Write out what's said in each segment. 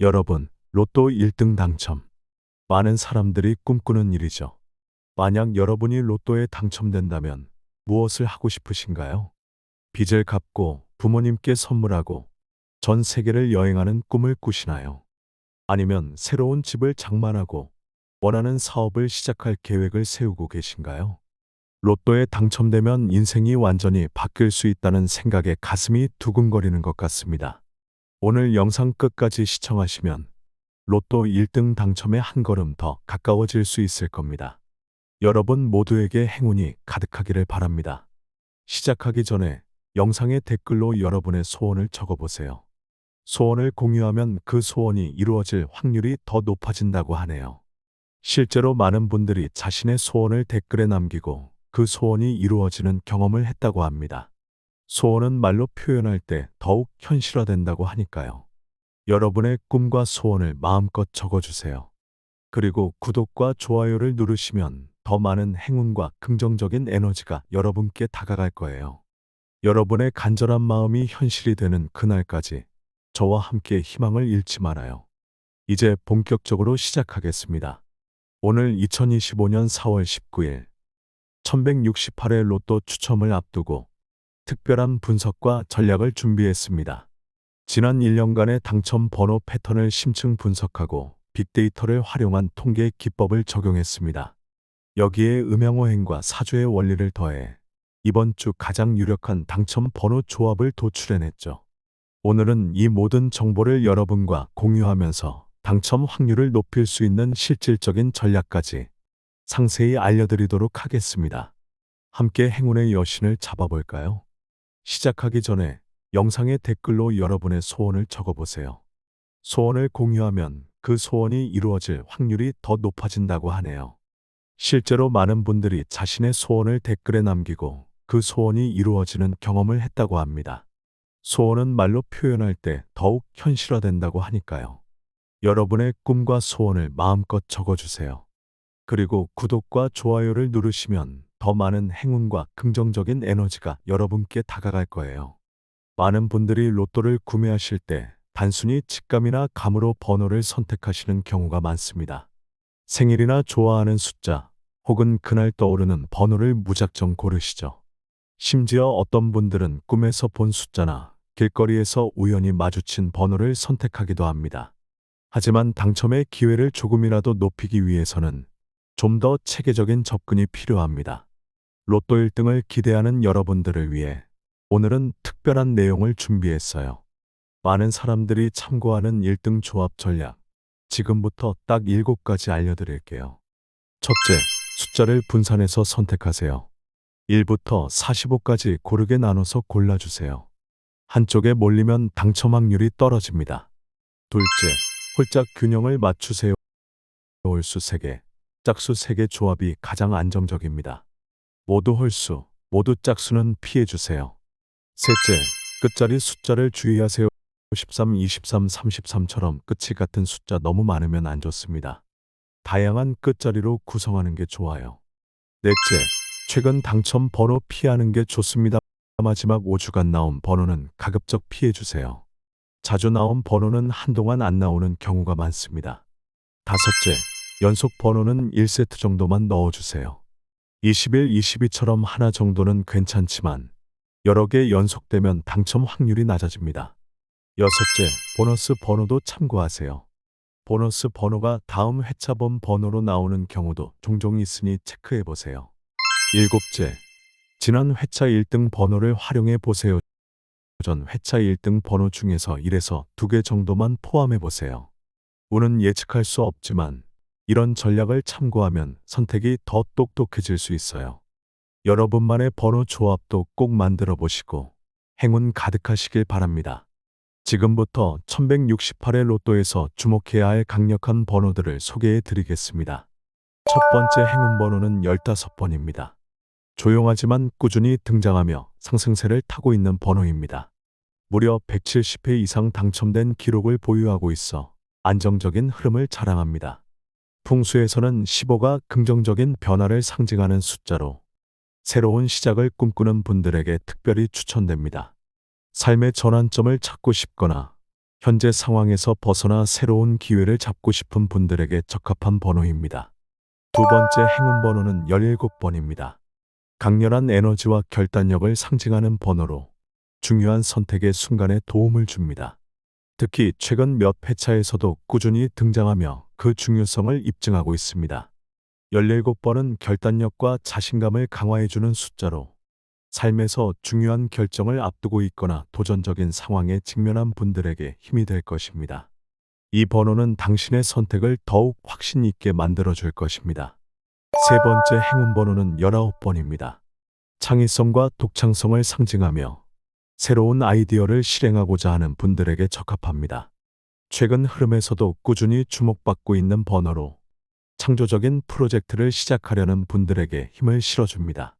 여러분, 로또 1등 당첨. 많은 사람들이 꿈꾸는 일이죠. 만약 여러분이 로또에 당첨된다면 무엇을 하고 싶으신가요? 빚을 갚고 부모님께 선물하고 전 세계를 여행하는 꿈을 꾸시나요? 아니면 새로운 집을 장만하고 원하는 사업을 시작할 계획을 세우고 계신가요? 로또에 당첨되면 인생이 완전히 바뀔 수 있다는 생각에 가슴이 두근거리는 것 같습니다. 오늘 영상 끝까지 시청하시면 로또 1등 당첨에 한 걸음 더 가까워질 수 있을 겁니다. 여러분 모두에게 행운이 가득하기를 바랍니다. 시작하기 전에 영상의 댓글로 여러분의 소원을 적어보세요. 소원을 공유하면 그 소원이 이루어질 확률이 더 높아진다고 하네요. 실제로 많은 분들이 자신의 소원을 댓글에 남기고 그 소원이 이루어지는 경험을 했다고 합니다. 소원은 말로 표현할 때 더욱 현실화된다고 하니까요. 여러분의 꿈과 소원을 마음껏 적어주세요. 그리고 구독과 좋아요를 누르시면 더 많은 행운과 긍정적인 에너지가 여러분께 다가갈 거예요. 여러분의 간절한 마음이 현실이 되는 그날까지 저와 함께 희망을 잃지 말아요. 이제 본격적으로 시작하겠습니다. 오늘 2025년 4월 19일 1168회 로또 추첨을 앞두고 특별한 분석과 전략을 준비했습니다. 지난 1년간의 당첨 번호 패턴을 심층 분석하고 빅데이터를 활용한 통계 기법을 적용했습니다. 여기에 음양오행과 사주의 원리를 더해 이번 주 가장 유력한 당첨 번호 조합을 도출해냈죠. 오늘은 이 모든 정보를 여러분과 공유하면서 당첨 확률을 높일 수 있는 실질적인 전략까지 상세히 알려드리도록 하겠습니다. 함께 행운의 여신을 잡아볼까요? 시작하기 전에 영상의 댓글로 여러분의 소원을 적어보세요. 소원을 공유하면 그 소원이 이루어질 확률이 더 높아진다고 하네요. 실제로 많은 분들이 자신의 소원을 댓글에 남기고 그 소원이 이루어지는 경험을 했다고 합니다. 소원은 말로 표현할 때 더욱 현실화된다고 하니까요. 여러분의 꿈과 소원을 마음껏 적어주세요. 그리고 구독과 좋아요를 누르시면 더 많은 행운과 긍정적인 에너지가 여러분께 다가갈 거예요. 많은 분들이 로또를 구매하실 때 단순히 직감이나 감으로 번호를 선택하시는 경우가 많습니다. 생일이나 좋아하는 숫자 혹은 그날 떠오르는 번호를 무작정 고르시죠. 심지어 어떤 분들은 꿈에서 본 숫자나 길거리에서 우연히 마주친 번호를 선택하기도 합니다. 하지만 당첨의 기회를 조금이라도 높이기 위해서는 좀 더 체계적인 접근이 필요합니다. 로또 1등을 기대하는 여러분들을 위해 오늘은 특별한 내용을 준비했어요. 많은 사람들이 참고하는 1등 조합 전략. 지금부터 딱 7가지 알려드릴게요. 첫째, 숫자를 분산해서 선택하세요. 1부터 45까지 고르게 나눠서 골라주세요. 한쪽에 몰리면 당첨 확률이 떨어집니다. 둘째, 홀짝 균형을 맞추세요. 홀수 3개, 짝수 3개 조합이 가장 안정적입니다. 모두 홀수, 모두 짝수는 피해주세요. 셋째, 끝자리 숫자를 주의하세요. 13, 23, 33처럼 끝이 같은 숫자 너무 많으면 안 좋습니다. 다양한 끝자리로 구성하는 게 좋아요. 넷째, 최근 당첨 번호 피하는 게 좋습니다. 마지막 5주간 나온 번호는 가급적 피해주세요. 자주 나온 번호는 한동안 안 나오는 경우가 많습니다. 다섯째, 연속 번호는 1세트 정도만 넣어주세요. 21, 22처럼 하나 정도는 괜찮지만 여러 개 연속되면 당첨 확률이 낮아집니다. 여섯째, 보너스 번호도 참고하세요. 보너스 번호가 다음 회차번 번호로 나오는 경우도 종종 있으니 체크해 보세요. 일곱째, 지난 회차 1등 번호를 활용해 보세요. 전 회차 1등 번호 중에서 1에서 2개 정도만 포함해 보세요. 운은 예측할 수 없지만 이런 전략을 참고하면 선택이 더 똑똑해질 수 있어요. 여러분만의 번호 조합도 꼭 만들어 보시고 행운 가득하시길 바랍니다. 지금부터 1168의 로또에서 주목해야 할 강력한 번호들을 소개해 드리겠습니다. 첫 번째 행운 번호는 15번입니다. 조용하지만 꾸준히 등장하며 상승세를 타고 있는 번호입니다. 무려 170회 이상 당첨된 기록을 보유하고 있어 안정적인 흐름을 자랑합니다. 풍수에서는 15가 긍정적인 변화를 상징하는 숫자로 새로운 시작을 꿈꾸는 분들에게 특별히 추천됩니다. 삶의 전환점을 찾고 싶거나 현재 상황에서 벗어나 새로운 기회를 잡고 싶은 분들에게 적합한 번호입니다. 두 번째 행운 번호는 17번입니다. 강렬한 에너지와 결단력을 상징하는 번호로 중요한 선택의 순간에 도움을 줍니다. 특히 최근 몇 회차에서도 꾸준히 등장하며 그 중요성을 입증하고 있습니다. 17번은 결단력과 자신감을 강화해주는 숫자로 삶에서 중요한 결정을 앞두고 있거나 도전적인 상황에 직면한 분들에게 힘이 될 것입니다. 이 번호는 당신의 선택을 더욱 확신 있게 만들어줄 것입니다. 세 번째 행운 번호는 19번입니다. 창의성과 독창성을 상징하며 새로운 아이디어를 실행하고자 하는 분들에게 적합합니다. 최근 흐름에서도 꾸준히 주목받고 있는 번호로 창조적인 프로젝트를 시작하려는 분들에게 힘을 실어줍니다.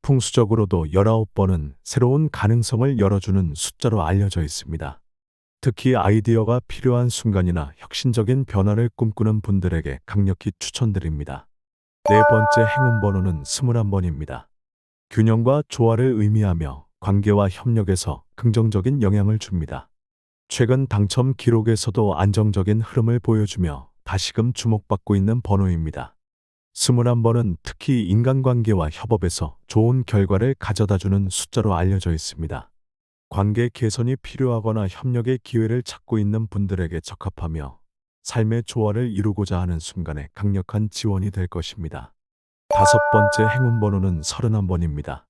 풍수적으로도 19번은 새로운 가능성을 열어주는 숫자로 알려져 있습니다. 특히 아이디어가 필요한 순간이나 혁신적인 변화를 꿈꾸는 분들에게 강력히 추천드립니다. 네 번째 행운 번호는 21번입니다. 균형과 조화를 의미하며 관계와 협력에서 긍정적인 영향을 줍니다. 최근 당첨 기록에서도 안정적인 흐름을 보여주며 다시금 주목받고 있는 번호입니다. 21번은 특히 인간관계와 협업에서 좋은 결과를 가져다주는 숫자로 알려져 있습니다. 관계 개선이 필요하거나 협력의 기회를 찾고 있는 분들에게 적합하며 삶의 조화를 이루고자 하는 순간에 강력한 지원이 될 것입니다. 다섯 번째 행운 번호는 31번입니다.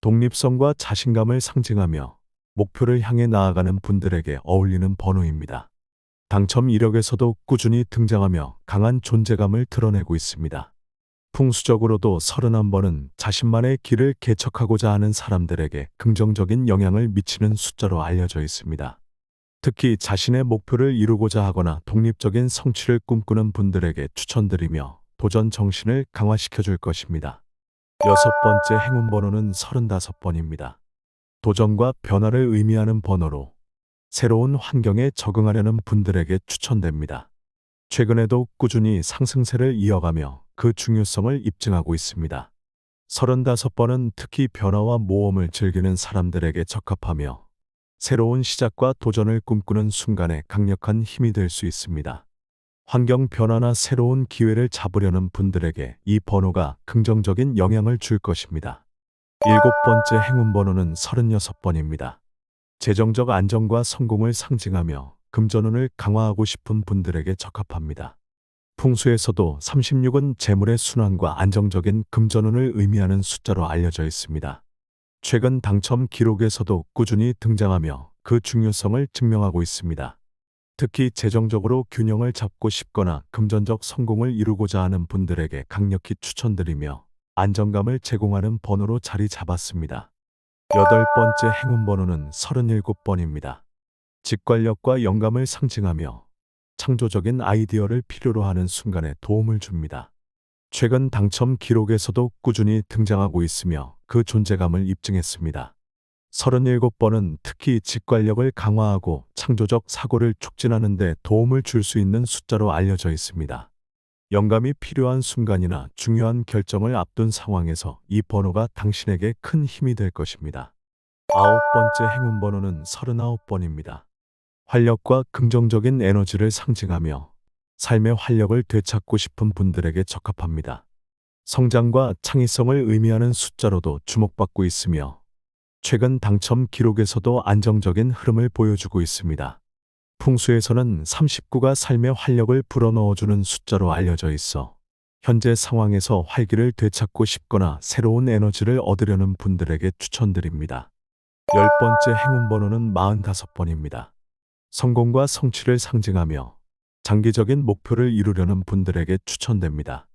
독립성과 자신감을 상징하며 목표를 향해 나아가는 분들에게 어울리는 번호입니다. 당첨 이력에서도 꾸준히 등장하며 강한 존재감을 드러내고 있습니다. 풍수적으로도 31번은 자신만의 길을 개척하고자 하는 사람들에게 긍정적인 영향을 미치는 숫자로 알려져 있습니다. 특히 자신의 목표를 이루고자 하거나 독립적인 성취를 꿈꾸는 분들에게 추천드리며 도전 정신을 강화시켜 줄 것입니다. 여섯 번째 행운 번호는 35번입니다. 도전과 변화를 의미하는 번호로 새로운 환경에 적응하려는 분들에게 추천됩니다. 최근에도 꾸준히 상승세를 이어가며 그 중요성을 입증하고 있습니다. 35번은 특히 변화와 모험을 즐기는 사람들에게 적합하며 새로운 시작과 도전을 꿈꾸는 순간에 강력한 힘이 될 수 있습니다. 환경 변화나 새로운 기회를 잡으려는 분들에게 이 번호가 긍정적인 영향을 줄 것입니다. 일곱 번째 행운 번호는 36번입니다. 재정적 안정과 성공을 상징하며 금전운을 강화하고 싶은 분들에게 적합합니다. 풍수에서도 36은 재물의 순환과 안정적인 금전운을 의미하는 숫자로 알려져 있습니다. 최근 당첨 기록에서도 꾸준히 등장하며 그 중요성을 증명하고 있습니다. 특히 재정적으로 균형을 잡고 싶거나 금전적 성공을 이루고자 하는 분들에게 강력히 추천드리며 안정감을 제공하는 번호로 자리 잡았습니다. 여덟 번째 행운 번호는 37번입니다. 직관력과 영감을 상징하며 창조적인 아이디어를 필요로 하는 순간에 도움을 줍니다. 최근 당첨 기록에서도 꾸준히 등장하고 있으며 그 존재감을 입증했습니다. 37번은 특히 직관력을 강화하고 창조적 사고를 촉진하는 데 도움을 줄 수 있는 숫자로 알려져 있습니다. 영감이 필요한 순간이나 중요한 결정을 앞둔 상황에서 이 번호가 당신에게 큰 힘이 될 것입니다. 아홉 번째 행운 번호는 39번입니다. 활력과 긍정적인 에너지를 상징하며 삶의 활력을 되찾고 싶은 분들에게 적합합니다. 성장과 창의성을 의미하는 숫자로도 주목받고 있으며 최근 당첨 기록에서도 안정적인 흐름을 보여주고 있습니다. 풍수에서는 39가 삶의 활력을 불어넣어주는 숫자로 알려져 있어 현재 상황에서 활기를 되찾고 싶거나 새로운 에너지를 얻으려는 분들에게 추천드립니다. 열 번째 행운 번호는 45번입니다. 성공과 성취를 상징하며 장기적인 목표를 이루려는 분들에게 추천됩니다.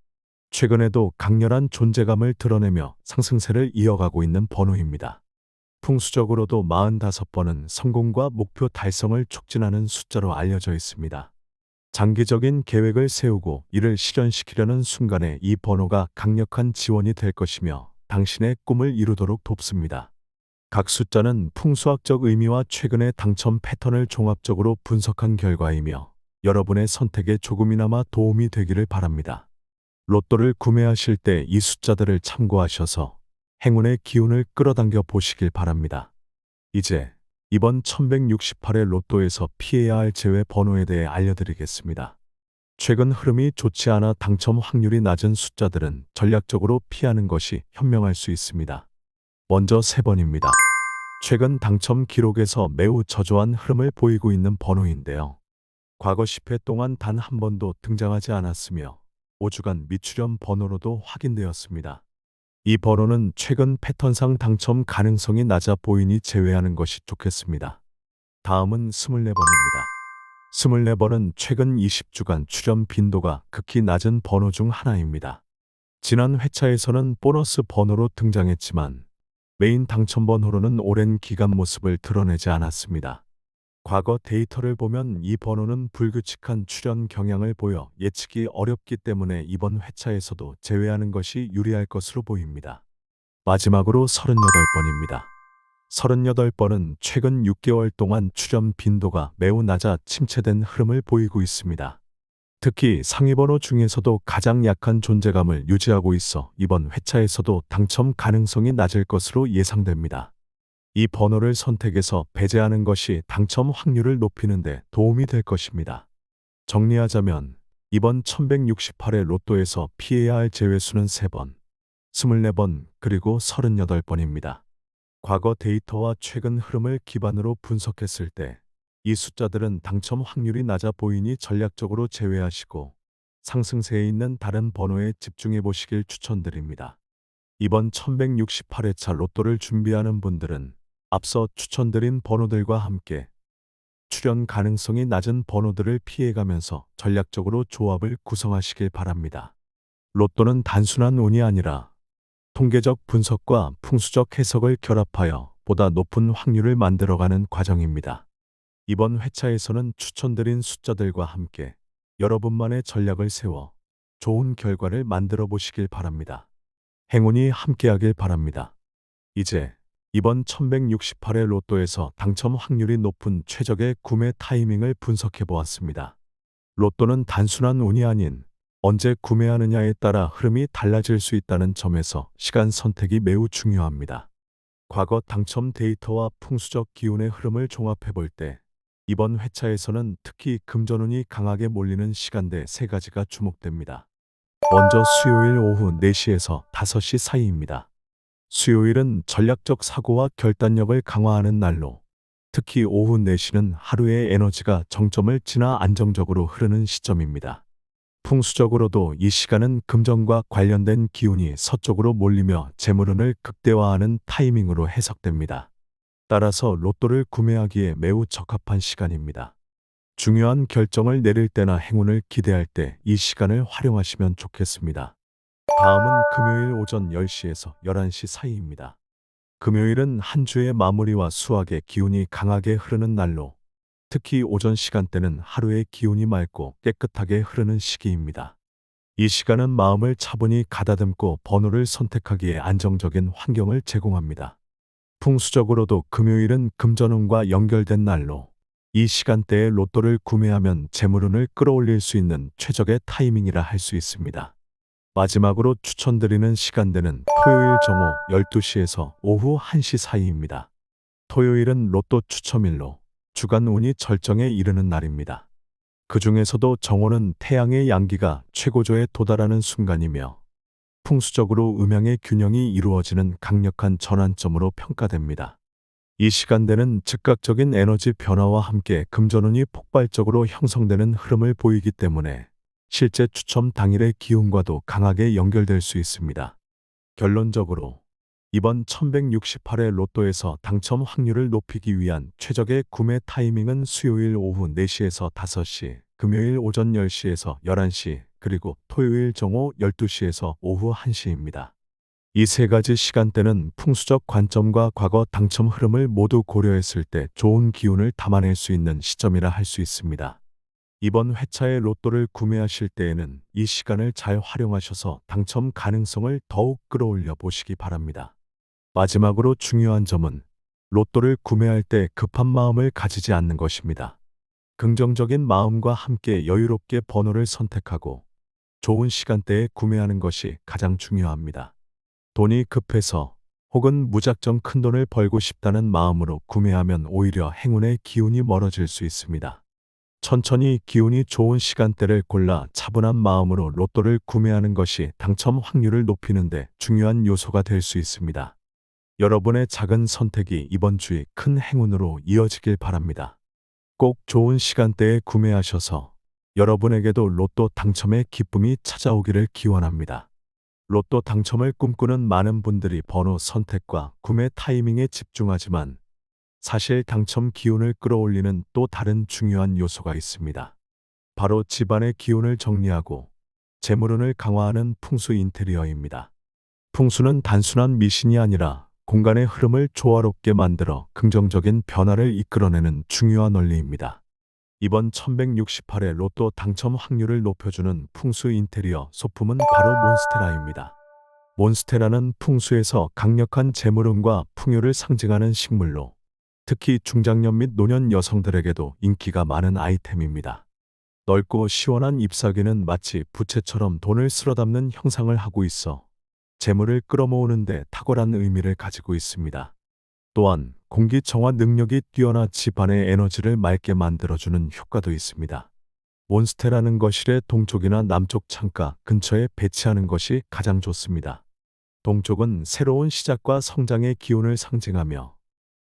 최근에도 강렬한 존재감을 드러내며 상승세를 이어가고 있는 번호입니다. 풍수적으로도 45번은 성공과 목표 달성을 촉진하는 숫자로 알려져 있습니다. 장기적인 계획을 세우고 이를 실현시키려는 순간에 이 번호가 강력한 지원이 될 것이며 당신의 꿈을 이루도록 돕습니다. 각 숫자는 풍수학적 의미와 최근의 당첨 패턴을 종합적으로 분석한 결과이며 여러분의 선택에 조금이나마 도움이 되기를 바랍니다. 로또를 구매하실 때 이 숫자들을 참고하셔서 행운의 기운을 끌어당겨 보시길 바랍니다. 이제 이번 1168회 로또에서 피해야 할 제외 번호에 대해 알려드리겠습니다. 최근 흐름이 좋지 않아 당첨 확률이 낮은 숫자들은 전략적으로 피하는 것이 현명할 수 있습니다. 먼저 3번입니다. 최근 당첨 기록에서 매우 저조한 흐름을 보이고 있는 번호인데요. 과거 10회 동안 단 한 번도 등장하지 않았으며 5주간 미출현 번호로도 확인되었습니다. 이 번호는 최근 패턴상 당첨 가능성이 낮아 보이니 제외하는 것이 좋겠습니다. 다음은 24번입니다. 24번은 최근 20주간 출현 빈도가 극히 낮은 번호 중 하나입니다. 지난 회차에서는 보너스 번호로 등장했지만 메인 당첨 번호로는 오랜 기간 모습을 드러내지 않았습니다. 과거 데이터를 보면 이 번호는 불규칙한 출현 경향을 보여 예측이 어렵기 때문에 이번 회차에서도 제외하는 것이 유리할 것으로 보입니다. 마지막으로 38번입니다. 38번은 최근 6개월 동안 출현 빈도가 매우 낮아 침체된 흐름을 보이고 있습니다. 특히 상위 번호 중에서도 가장 약한 존재감을 유지하고 있어 이번 회차에서도 당첨 가능성이 낮을 것으로 예상됩니다. 이 번호를 선택해서 배제하는 것이 당첨 확률을 높이는 데 도움이 될 것입니다. 정리하자면 이번 1168회 로또에서 피해야 할 제외수는 3번, 24번, 그리고 38번입니다. 과거 데이터와 최근 흐름을 기반으로 분석했을 때 이 숫자들은 당첨 확률이 낮아 보이니 전략적으로 제외하시고 상승세에 있는 다른 번호에 집중해 보시길 추천드립니다. 이번 1168회차 로또를 준비하는 분들은 앞서 추천드린 번호들과 함께 출현 가능성이 낮은 번호들을 피해가면서 전략적으로 조합을 구성하시길 바랍니다. 로또는 단순한 운이 아니라 통계적 분석과 풍수적 해석을 결합하여 보다 높은 확률을 만들어가는 과정입니다. 이번 회차에서는 추천드린 숫자들과 함께 여러분만의 전략을 세워 좋은 결과를 만들어 보시길 바랍니다. 행운이 함께하길 바랍니다. 이제 이번 1168회 로또에서 당첨 확률이 높은 최적의 구매 타이밍을 분석해 보았습니다. 로또는 단순한 운이 아닌 언제 구매하느냐에 따라 흐름이 달라질 수 있다는 점에서 시간 선택이 매우 중요합니다. 과거 당첨 데이터와 풍수적 기운의 흐름을 종합해 볼 때 이번 회차에서는 특히 금전운이 강하게 몰리는 시간대 세 가지가 주목됩니다. 먼저 수요일 오후 4시에서 5시 사이입니다. 수요일은 전략적 사고와 결단력을 강화하는 날로 특히 오후 4시는 하루의 에너지가 정점을 지나 안정적으로 흐르는 시점입니다. 풍수적으로도 이 시간은 금전과 관련된 기운이 서쪽으로 몰리며 재물운을 극대화하는 타이밍으로 해석됩니다. 따라서 로또를 구매하기에 매우 적합한 시간입니다. 중요한 결정을 내릴 때나 행운을 기대할 때 이 시간을 활용하시면 좋겠습니다. 다음은 금요일 오전 10시에서 11시 사이입니다. 금요일은 한 주의 마무리와 수학의 기운이 강하게 흐르는 날로 특히 오전 시간대는 하루의 기운이 맑고 깨끗하게 흐르는 시기입니다. 이 시간은 마음을 차분히 가다듬고 번호를 선택하기에 안정적인 환경을 제공합니다. 풍수적으로도 금요일은 금전운과 연결된 날로 이 시간대에 로또를 구매하면 재물운을 끌어올릴 수 있는 최적의 타이밍이라 할 수 있습니다. 마지막으로 추천드리는 시간대는 토요일 정오 12시에서 오후 1시 사이입니다. 토요일은 로또 추첨일로 주간 운이 절정에 이르는 날입니다. 그 중에서도 정오는 태양의 양기가 최고조에 도달하는 순간이며 풍수적으로 음양의 균형이 이루어지는 강력한 전환점으로 평가됩니다. 이 시간대는 즉각적인 에너지 변화와 함께 금전운이 폭발적으로 형성되는 흐름을 보이기 때문에 실제 추첨 당일의 기운과도 강하게 연결될 수 있습니다. 결론적으로 이번 1168회 로또에서 당첨 확률을 높이기 위한 최적의 구매 타이밍은 수요일 오후 4시에서 5시, 금요일 오전 10시에서 11시, 그리고 토요일 정오 12시에서 오후 1시입니다. 이 세 가지 시간대는 풍수적 관점과 과거 당첨 흐름을 모두 고려했을 때 좋은 기운을 담아낼 수 있는 시점이라 할 수 있습니다. 이번 회차의 로또를 구매하실 때에는 이 시간을 잘 활용하셔서 당첨 가능성을 더욱 끌어올려 보시기 바랍니다. 마지막으로 중요한 점은 로또를 구매할 때 급한 마음을 가지지 않는 것입니다. 긍정적인 마음과 함께 여유롭게 번호를 선택하고 좋은 시간대에 구매하는 것이 가장 중요합니다. 돈이 급해서 혹은 무작정 큰 돈을 벌고 싶다는 마음으로 구매하면 오히려 행운의 기운이 멀어질 수 있습니다. 천천히 기운이 좋은 시간대를 골라 차분한 마음으로 로또를 구매하는 것이 당첨 확률을 높이는데 중요한 요소가 될 수 있습니다. 여러분의 작은 선택이 이번 주에 큰 행운으로 이어지길 바랍니다. 꼭 좋은 시간대에 구매하셔서 여러분에게도 로또 당첨의 기쁨이 찾아오기를 기원합니다. 로또 당첨을 꿈꾸는 많은 분들이 번호 선택과 구매 타이밍에 집중하지만 사실 당첨 기운을 끌어올리는 또 다른 중요한 요소가 있습니다. 바로 집안의 기운을 정리하고 재물운을 강화하는 풍수 인테리어입니다. 풍수는 단순한 미신이 아니라 공간의 흐름을 조화롭게 만들어 긍정적인 변화를 이끌어내는 중요한 원리입니다. 이번 1168회 로또 당첨 확률을 높여주는 풍수 인테리어 소품은 바로 몬스테라입니다. 몬스테라는 풍수에서 강력한 재물운과 풍요를 상징하는 식물로 특히 중장년 및 노년 여성들에게도 인기가 많은 아이템입니다. 넓고 시원한 잎사귀는 마치 부채처럼 돈을 쓸어 담는 형상을 하고 있어 재물을 끌어모으는데 탁월한 의미를 가지고 있습니다. 또한 공기 정화 능력이 뛰어나 집안의 에너지를 맑게 만들어주는 효과도 있습니다. 몬스테라는 거실의 동쪽이나 남쪽 창가 근처에 배치하는 것이 가장 좋습니다. 동쪽은 새로운 시작과 성장의 기운을 상징하며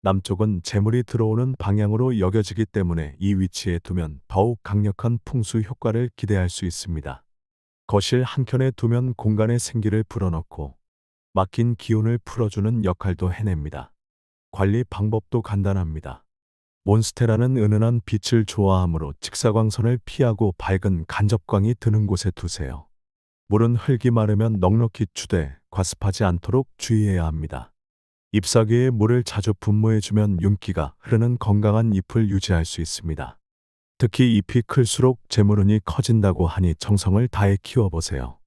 남쪽은 재물이 들어오는 방향으로 여겨지기 때문에 이 위치에 두면 더욱 강력한 풍수 효과를 기대할 수 있습니다. 거실 한켠에 두면 공간의 생기를 불어넣고 막힌 기운을 풀어주는 역할도 해냅니다. 관리 방법도 간단합니다. 몬스테라는 은은한 빛을 좋아하므로 직사광선을 피하고 밝은 간접광이 드는 곳에 두세요. 물은 흙이 마르면 넉넉히 추대 과습하지 않도록 주의해야 합니다. 잎사귀에 물을 자주 분무해주면 윤기가 흐르는 건강한 잎을 유지할 수 있습니다. 특히 잎이 클수록 재물운이 커진다고 하니 정성을 다해 키워보세요.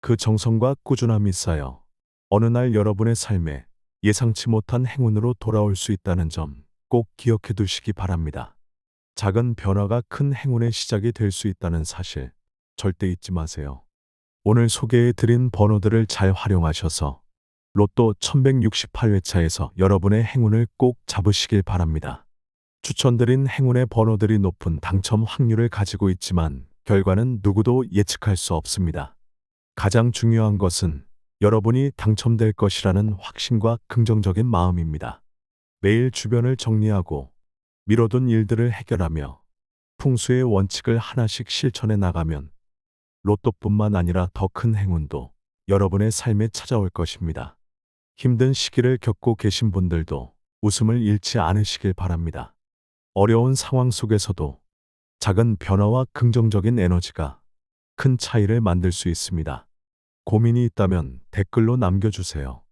그 정성과 꾸준함이 쌓여 어느 날 여러분의 삶에 예상치 못한 행운으로 돌아올 수 있다는 점 꼭 기억해 두시기 바랍니다. 작은 변화가 큰 행운의 시작이 될 수 있다는 사실 절대 잊지 마세요. 오늘 소개해 드린 번호들을 잘 활용하셔서 로또 1168회차에서 여러분의 행운을 꼭 잡으시길 바랍니다. 추천드린 행운의 번호들이 높은 당첨 확률을 가지고 있지만 결과는 누구도 예측할 수 없습니다. 가장 중요한 것은 여러분이 당첨될 것이라는 확신과 긍정적인 마음입니다. 매일 주변을 정리하고 미뤄둔 일들을 해결하며 풍수의 원칙을 하나씩 실천해 나가면 로또뿐만 아니라 더 큰 행운도 여러분의 삶에 찾아올 것입니다. 힘든 시기를 겪고 계신 분들도 웃음을 잃지 않으시길 바랍니다. 어려운 상황 속에서도 작은 변화와 긍정적인 에너지가 큰 차이를 만들 수 있습니다. 고민이 있다면 댓글로 남겨주세요.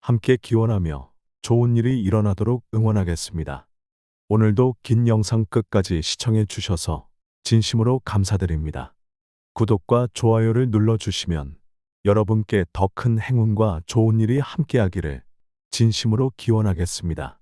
함께 기원하며 좋은 일이 일어나도록 응원하겠습니다. 오늘도 긴 영상 끝까지 시청해 주셔서 진심으로 감사드립니다. 구독과 좋아요를 눌러주시면 여러분께 더 큰 행운과 좋은 일이 함께하기를 진심으로 기원하겠습니다.